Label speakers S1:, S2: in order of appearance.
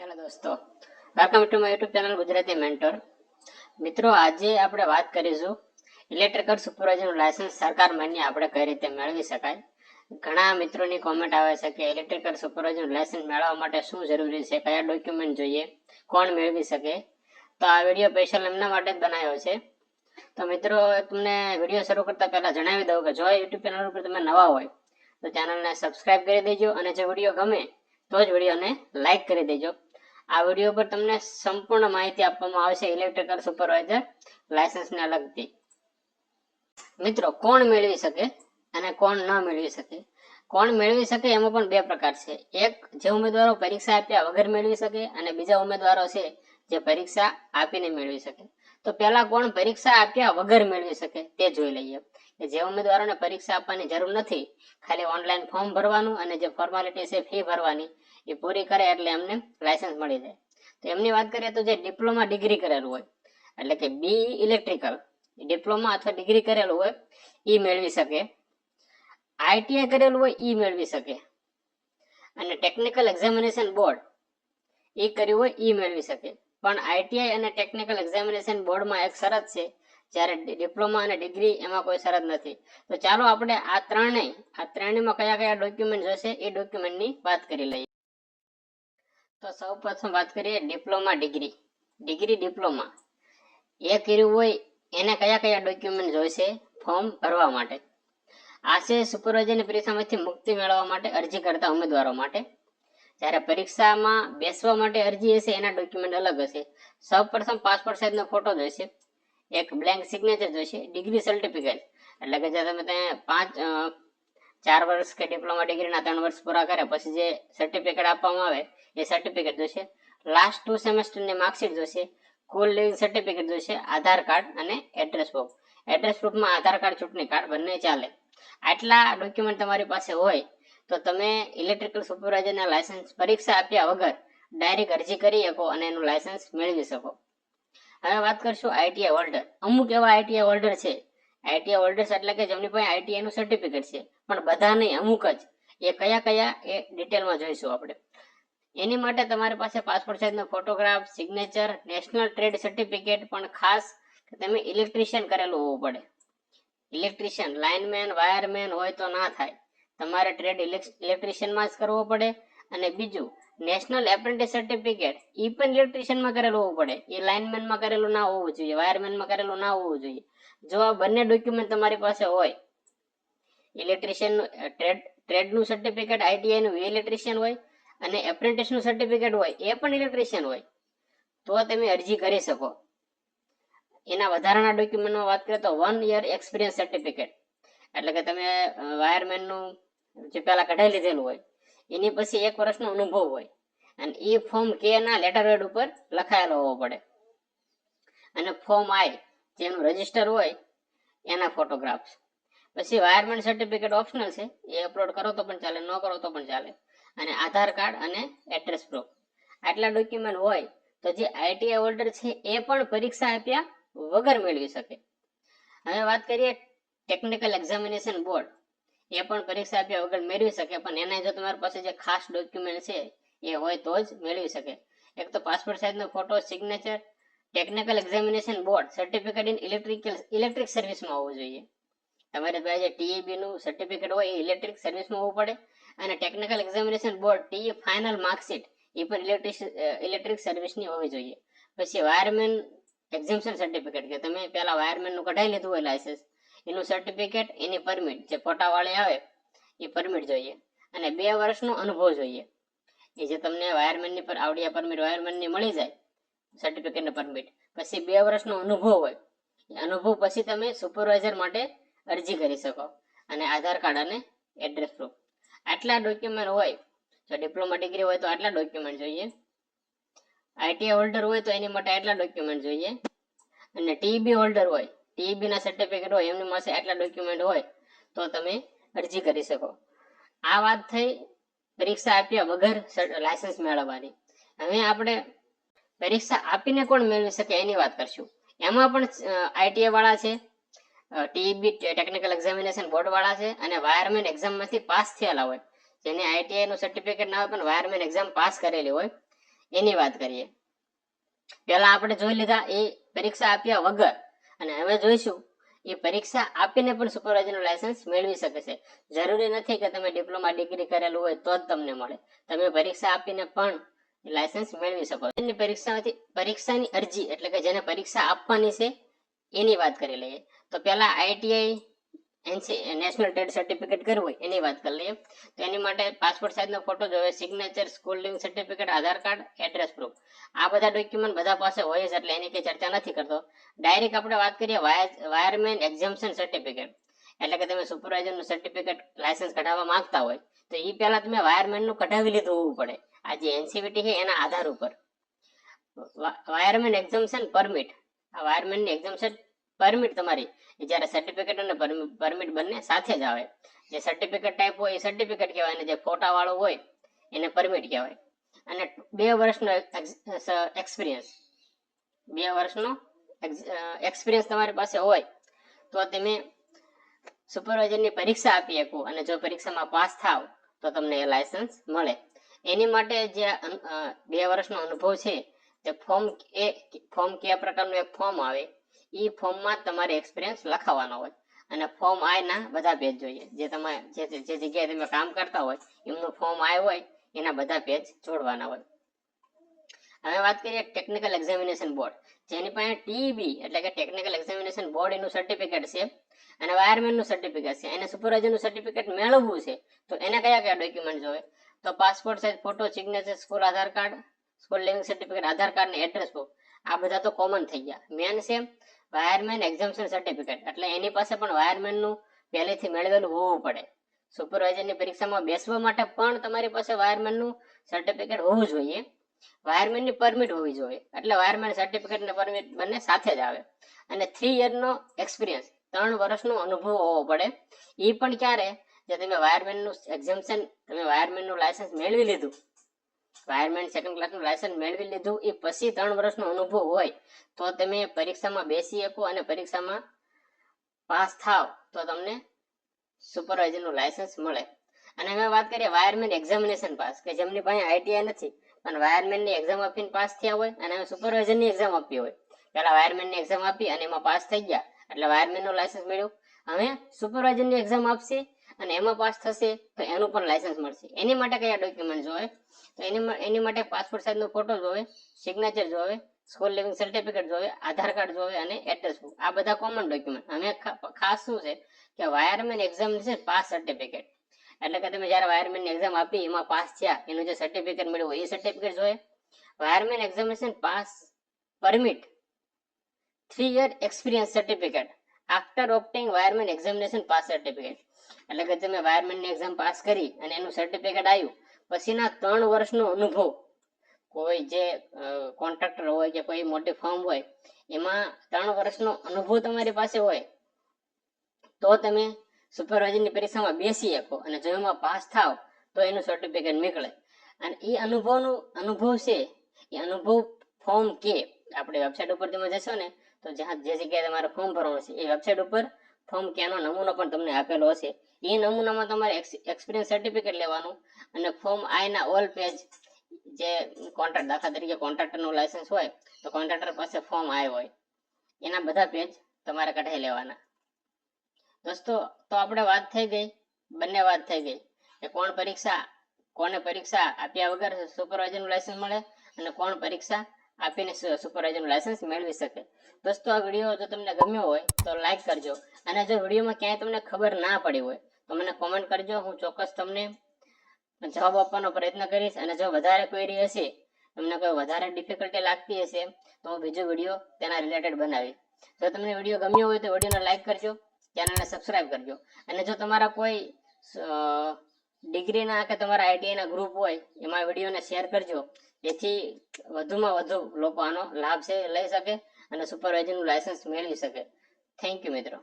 S1: Hello દોસ્તો welcome to my YouTube channel Gujarati mentor મિત્રો, આજે આપણે વાત કરીશું ઇલેક્ટ્રિકલ સુપરવાઇઝરનું લાયસન્સ સરકાર માન્ય આપણે કઈ રીતે મેળવી શકાય. ઘણા મિત્રોની કોમેન્ટ આવે છે કે ઇલેક્ટ્રિકલ સુપરવાઇઝરનું લાયસન્સ મેળવવા માટે શું જરૂરી છે, કયા ડોક્યુમેન્ટ જોઈએ, કોણ મેળવી શકે? તો આ વીડિયો સ્પેશિયલ એમના માટે જ બનાવ્યો છે. તો મિત્રો, તમને વીડિયો શરૂ કરતા પહેલા જણાવી દઉં કે જો યુટ્યુબ ચેનલ ઉપર તમે નવા હોય, તો ચેનલને સબસ્ક્રાઇબ કરી દેજો અને જો વીડિયો ગમે, તો જ વિડીયોને લાઈક કરી દેજો. આ વીડિયો પર તમને સંપૂર્ણ માહિતી આપવામાં આવશે ઇલેક્ટ્રિકલ સુપરવાઇઝર લાયસન્સને લગતી. મિત્રો, કોણ મેળવી શકે અને કોણ ન મેળવી શકે? કોણ મેળવી શકે એમાં પણ બે પ્રકાર છે. એક, જે ઉમેદવારો પરીક્ષા આપ્યા વગર મેળવી શકે અને બીજા ઉમેદવારો છે જે પરીક્ષા આપીને મેળવી શકે. તો પહેલા કોણ પરીક્ષા આપ્યા વગર મેળવી શકે તે જોઈ લઈએ. કે જે ઉમેદવારોને પરીક્ષા આપવાની જરૂર નથી, ખાલી ઓનલાઈન ફોર્મ ભરવાનું અને જે ફોર્માલિટી છે ફી ભરવાની. એ પૂરી કરે એટલે એમને લાયસન્સ મળી જાય. તો એમની વાત કરીએ તો જે ડિપ્લોમા ડિગ્રી કરેલું હોય, એટલે કે બી ઇલેક્ટ્રિકલ ડિપ્લોમા અથવા ડિગ્રી કરેલું હોય એ મેળવી શકે. આઈટીઆઈ કરેલું હોય એ મેળવી શકે. અને ટેકનિકલ એક્ઝામિનેશન બોર્ડ એ કર્યું હોય એ મેળવી શકે. પણ આઈટીઆઈ અને ટેકનિકલ એક્ઝામિનેશન બોર્ડમાં એક શરત છે, જ્યારે ડિપ્લોમા અને ડિગ્રી એમાં કોઈ શરત નથી. તો ચાલો આપણે આ ત્રણેય, આ ત્રણેયમાં કયા કયા ડોક્યુમેન્ટ જોશે, એ ડોક્યુમેન્ટની વાત કરી લઈએ. તો સૌ પ્રથમ વાત કરીએ ડિપ્લોમા ડિગ્રી. Degree diploma. એ કર્યું હોય એને કયા કયા ડોક્યુમેન્ટ જોઈશે? ફોર્મ ભરવા માટે. આ સુપરવાઇઝરની પરીક્ષામાંથી મુક્તિ મેળવવા માટે અરજી કરતા ઉમેદવારો માટે. જ્યારે પરીક્ષામાં બેસવા માટે અરજી હશે, એના ડોક્યુમેન્ટ અલગ હશે. સૌ પ્રથમ પાસપોર્ટ સાઇઝનો ફોટો જોઈશે. એક બ્લેન્ક સિગ્નેચર જોઈશે. ડિગ્રી સર્ટિફિકેટ એટલે કે જે તમે ત્યાં પાંચ ચાર વર્ષ કે ડિપ્લોમા ડિગ્રીના ત્રણ વર્ષ પૂરા કરે પછી જે સર્ટિફિકેટ આપવામાં આવે, એ સર્ટિફિકેટ જોઈશે લાસ્ટ ટુ સેમેસ્ટરની માર્કશીટ જોશે, કુલ લિવિંગ સર્ટિફિકેટ જોશે, આધાર કાર્ડ અને એડ્રેસ પ્રૂફ એડ્રેસ પ્રૂફમાં આધાર કાર્ડ, ચૂંટણી કાર્ડ બંને ચાલે. આટલા ડોક્યુમેન્ટ તમારી પાસે હોય, તો તમે ઇલેક્ટ્રિકલ સુપરવાઇઝરના લાયસન્સ પરીક્ષા આપ્યા વગર ડાયરેક્ટ અરજી કરી શકો અને એનું લાયસન્સ મેળવી શકો. હવે વાત કરશું આઈટીઆઈ હોલ્ડર અમુક એવા આઈટીઆઈ હોલ્ડર છે આઈટીઆઈ હોલ્ડર્સ એટલે કે જેમની પાસે આઈટીઆઈ નું સર્ટિફિકેટ છે. પણ બધા નહીં, અમુક જ. એ કયા કયા એ ડિટેલમાં જોઈશું આપણે. એની માટે તમારી પાસે passport સાઇઝનો photograph signature national trade certificate પણ ખાસ કે તમે ઇલેક્ટ્રિશિયન કરેલું હોવું પડે. ઇલેક્ટ્રિશિયન લાઇનમેન વાયરમેન હોય તો ના થાય. તમારે ટ્રેડ ઇલેક્ટ્રિશિયનમાં જ કરવો પડે. અને બીજું નેશનલ એપ્રેન્ટિસ સર્ટિફિકેટ એ પણ ઇલેક્ટ્રિશિયનમાં કરેલું હોવું પડે. એ લાઇનમેનમાં કરેલું ના હોવું જોઈએ વાયરમેનમાં કરેલું ના હોવું જોઈએ. જો આ બંને ડોક્યુમેન્ટ તમારી પાસે હોય ઇલેક્ટ્રિશિયનનું ટ્રેડ ટ્રેડનું સર્ટિફિકેટ આઈટીઆઈનું ઇલેક્ટ્રિશિયન હોય અને એપ્રેન્ટિસનું સર્ટિફિકેટ હોય, એ પણ ઇલેક્ટ્રિશિયન હોય, તો તમે અરજી કરી શકો. એના વધારાના ડોક્યુમેન્ટમાં વાત કરીએ તો વન યર એક્સપિરિયન્સ સર્ટિફિકેટ એટલે કે તમે વાયરમેનનું જે પહેલાં કઢાઈ લીધેલું હોય, એની પછી એક વર્ષનો અનુભવ હોય, અને એ ફોર્મ કે ના લેટર હેડ ઉપર લખાયેલો હોવો પડે. અને ફોર્મ આઈ જેનું રજિસ્ટર હોય, એના ફોટોગ્રાફ્સ પછી વાયરમેન્ટ સર્ટિફિકેટ ઓપ્શનલ છે, એ અપલોડ કરો તો પણ ચાલે, ન કરો તો પણ ચાલે. અને આધાર કાર્ડ અને એડ્રેસ પ્રૂફ આટલા ડોક્યુમેન્ટ હોય, તો જે આઈટીઆઈ હોલ્ડર છે, એ પણ પરીક્ષા આપ્યા વગર મેળવી શકે. હવે વાત કરીએ ટેકનિકલ એક્ઝામિનેશન બોર્ડ એ પણ પરીક્ષા આપ્યા વગર મેળવી શકે, પણ એના જો તમારી પાસે જે ખાસ ડોક્યુમેન્ટ છે, એ હોય તો જ મેળવી શકે. એક તો passport સાઇઝનો photo signature technical examination board certificate in electrical electric સર્વિસમાં હોવું જોઈએ. તમારે પાસે જે ટીઈબી નું સર્ટિફિકેટ હોય એ ઇલેક્ટ્રિક સર્વિસમાં હોવું પડે. અને technical examination board ટીએ final marksheet એ પણ ઇલેક્ટ્રિક ઇલેક્ટ્રિક સર્વિસની હોવી જોઈએ. પછી વાયરમેન એક્ઝામ્શન સર્ટિફિકેટ કે તમે પેલા વાયરમેનનું કઢાઈ લીધું હોય લાયસન્સ એનું સર્ટિફિકેટ એની પરમિટ જે ફોટાવાળી આવે, એ પરમિટ જોઈએ. અને બે વર્ષનો અનુભવ જોઈએ. એ જે તમને વાયરમેનની પર, આવડિયા પરમિટ વાયરમેનની મળી જાય સર્ટિફિકેટની પરમિટ પછી બે વર્ષનો અનુભવ હોય. અનુભવ પછી તમે સુપરવાઇઝર માટે અરજી કરી શકો. અને આધાર કાર્ડ અને એડ્રેસ પ્રૂફ આટલા ડોક્યુમેન્ટ હોય, જો ડિપ્લોમા ડિગ્રી હોય તો આટલા ડોક્યુમેન્ટ જોઈએ. આઈટીઆઈ હોલ્ડર હોય તો એની માટે આટલા ડોક્યુમેન્ટ જોઈએ. અને ટીબી હોલ્ડર હોય ટીબી ના સર્ટિફિકેટ હોય, એમની પાસે આટલા ડોક્યુમેન્ટ હોય, તો તમે અરજી કરી શકો. આ વાત થઈ, પરીક્ષા આપ્યા વગર લાયસન્સ મેળવવાની. હવે આપણે પરીક્ષા આપીને કોણ મેળવી શકે એની વાત કરશું. એમાં પણ આઈટીઆઈ વાળા છે ટીઈબી ટેકનિકલ એક્ઝામિનેશન બોર્ડ વાળા છે અને વાયરમેન એક્ઝામમાંથી પાસ થયેલા હોય. જેને આઈટીઆઈ નું સર્ટિફિકેટ ના હોય પણ વાયરમેન એક્ઝામ પાસ કરેલી હોય, એની વાત કરીએ. પહેલા આપણે જોઈ લીધા એ પરીક્ષા આપ્યા વગર અને હવે જોઈશું એ પરીક્ષા આપીને પણ સુપરવાઇઝરનું લાયસન્સ મેળવી શકે છે. જરૂરી નથી કે તમે ડિપ્લોમા ડિગ્રી કરેલું હોય તો જ તમને મળે. તમે પરીક્ષા આપીને પણ લાયસન્સ મેળવી શકો. એની પરીક્ષામાંથી પરીક્ષાની અરજી, એટલે કે જેને પરીક્ષા આપવાની છે, એની વાત કરી લઈએ. તો પહેલા ITI NC national trade certificate કરવું હોય, એની વાત કરી લઈએ. તો એની માટે પાસપોર્ટ સાઇઝનો ફોટો જોવે signature school leaving certificate Aadhaar card address proof આ બધા ડોક્યુમેન્ટ બધા પાસે હોય જ, એટલે એની કઈ ચર્ચા નથી કરતો. ડાયરેક્ટ આપણે વાત કરીએ વાયરમેન એક્ઝામ્શન સર્ટિફિકેટ એટલે કે તમે સુપરવાઇઝરનું સર્ટિફિકેટ લાયસન્સ કઢાવવા માંગતા હોય, તો એ પહેલા તમે વાયરમેનનું કઢાવી લીધું હોવું પડે. આ જે એનસીવીટી છે એના આધાર ઉપર. Wireman exemption permit. આ વાયરમેનની એક્ઝામ્શન પરમિટ તમારી જ્યારે સર્ટિફિકેટ અને પરમિટ બંને સાથે જ આવે. જે સર્ટિફિકેટ ટાઈપ હોય, એ સર્ટિફિકેટ કહેવાય, અને જે ફોટા વાળો હોય, એને પરમિટ કહેવાય. અને બે વર્ષનો એક્સપિરિયન્સ બે વર્ષનો એક્સપિરિયન્સ તમારી પાસે હોય, તો તમે સુપરવાઇઝરની પરીક્ષા આપી શકો. અને જો પરીક્ષામાં પાસ થાવ, તો તમને એ લાયસન્સ મળે. એની માટે જે બે વર્ષનો અનુભવ છે તે ફોર્મ એ, ફોર્મ કયા પ્રકારનું એક ફોર્મ આવે એ ફોર્મમાં તમારે એક્સપિરિયન્સ લખાવવાનો હોય. અને ફોર્મ આયના બધા પેજ જોઈએ. જે તમે, જે જગ્યાએ તમે કામ કરતા હોય, એમનું ફોર્મ આય હોય, એના બધા પેજ જોડવાના હોય. હવે વાત કરીએ ટેકનિકલ એક્ઝામિનેશન બોર્ડ જેની પાસે ટીબી એટલે કે ટેકનિકલ એક્ઝામિનેશન બોર્ડ એનું સર્ટિફિકેટ છે, અને વાયરમેનનું સર્ટિફિકેટ છે, એને સુપરવાઇઝરનું સર્ટિફિકેટ મેળવવું છે, તો એને કયા કયા ડોક્યુમેન્ટ જોઈએ તો passport size photo signature school Aadhaar card school leaving certificate Aadhaar card ને એડ્રેસ બુક આ બધા તો કોમન થઈ ગયા. મેન છે વાયરમેન એક્ઝામ્શન સર્ટિફિકેટ એટલે એની પાસે પણ વાયરમેનનું પહેલેથી મેળવેલું હોવું પડે. સુપરવાઇઝરની પરીક્ષામાં બેસવા માટે પણ તમારી પાસે વાયરમેનનું સર્ટિફિકેટ હોવું જોઈએ. વાયરમેનની પરમિટ હોવી જોઈએ. એટલે વાયરમેન સર્ટિફિકેટ ને પરમિટ બંને સાથે જ આવે. અને થ્રી યરનો એક્સપિરિયન્સ ત્રણ વર્ષનો અનુભવ હોવો પડે. એ પણ ક્યારે? જે તમે વાયરમેનનું એક્ઝામ્શન તમે વાયરમેનનું લાયસન્સ મેળવી લીધું. વાયરમેન સેકન્ડ ક્લાસનું લાયસન્સ મેળવી લીધું. એ પછી ત્રણ વર્ષનો અનુભવ હોય, તો તમે પરીક્ષામાં બેસી શકો અને પરીક્ષામાં પાસ થાવ, તો તમને સુપરવાઇઝરનું લાયસન્સ મળે. અને હવે વાત કરીએ વાયરમેન એક્ઝામિનેશન પાસ, કે જેમની પાસે આઈટીઆઈ નથી, પણ વાયરમેનની એક્ઝામ આપીને પાસ થયા હોય અને હવે સુપરવાઇઝરની એક્ઝામ આપી હોય. પહેલા વાયરમેનની એક્ઝામ આપી અને એમાં પાસ થઈ ગયા, એટલે વાયરમેનનું લાયસન્સ મળ્યું. હવે સુપરવાઇઝરની એક્ઝામ આપશે અને એમાં પાસ થશે તો એનું પણ લાયસન્સ મળશે. એની માટે કયા ડોક્યુમેન્ટ જોવે? તો એની એની માટે પાસપોર્ટ સાઇઝનો ફોટો જોવે સિગ્નેચર જોવે સ્કૂલ લિવિંગ સર્ટિફિકેટ જોવે, આધાર કાર્ડ જોવે અને એડ્રેસ બુક આ બધા કોમન ડોક્યુમેન્ટ અમે ખાસ શું છે કે વાયરમેન એક્ઝામ છે, પાસ સર્ટિફિકેટ એટલે કે તમે જ્યારે વાયરમેનની એક્ઝામ આપી, એમાં પાસ થયા, એનું જે સર્ટિફિકેટ મળ્યું એ સર્ટિફિકેટ જોઈએ wireman examination pass permit three year experience certificate after opting wireman examination pass certificate એટલે કે તમે વાયરમેનની એક્ઝામ પાસ કરી અને એનું સર્ટિફિકેટ આવ્યું પછીના ત્રણ વર્ષનો અનુભવ. કોઈ જે કોન્ટ્રાક્ટર હોય કે કોઈ મોટી ફર્મ હોય, એમાં ત્રણ વર્ષનો અનુભવ તમારી પાસે હોય, તો તમે સુપરવાઇઝરની પરીક્ષામાં બેસી શકો અને જો એમાં પાસ થાવ, તો એનું સર્ટિફિકેટ નીકળે. અને એ અનુભવનું અનુભવ છે એ અનુભવ ફોર્મ કે, આપણે વેબસાઇટ ઉપર તમે જશો ને, તો જ્યાં જે જગ્યાએ તમારે ફોર્મ ભરવાનું છે, એ વેબસાઇટ ઉપર ફોર્મ કેનો નમૂનો પણ તમને આપેલો હશે. એ નમૂનામાં તમારે એક્સપિરિયન્સ સર્ટિફિકેટ લેવાનું અને ફોર્મ આઈના ઓલ પેજ જે કોન્ટ્રાક્ટ દાખલા તરીકે કોન્ટ્રાક્ટરનું લાયસન્સ હોય, તો કોન્ટ્રાક્ટર પાસે ફોર્મ આય હોય. એના બધા પેજ તમારે કઢાઈ લેવાના. દોસ્તો, તો આપણે વાત થઈ ગઈ, બંને વાત થઈ ગઈ કે કોણ પરીક્ષા, કોને પરીક્ષા આપ્યા વગર સુપરવાઇઝરનું લાયસન્સ મળે અને કોણ પરીક્ષા આપીને સુપરવાઇઝરનું લાયસન્સ મેળવી શકે. દોસ્તો, આ વીડિયો જો તમને ગમ્યો હોય તો લાઈક કરજો. અને જો વિડીયોમાં ક્યાંય તમને ખબર ના પડી હોય તો મને કોમેન્ટ કરજો, હું ચોક્કસ તમને જવાબ આપવાનો પ્રયત્ન કરીશ. અને જો વધારે ક્વેરી હશે, તમને કોઈ વધારે ડિફિકલ્ટી લાગતી હશે, તો હું બીજો વીડિયો તેના રિલેટેડ બનાવીશ. જો તમને વીડિયો ગમ્યો હોય તો વિડીયોને લાઈક કરજો ચેનલને સબસ્ક્રાઇબ કરજો. અને જો તમારા કોઈ ડિગ્રીના કે તમારા આઈટીઆઈના ગ્રુપ હોય, એમાં વિડીયોને શેર કરજો. જેથી વધુમાં વધુ લોકો આનો લાભ છે, લઈ શકે અને સુપરવાઇઝરનું લાયસન્સ મેળવી શકે. થેન્ક યુ મિત્રો.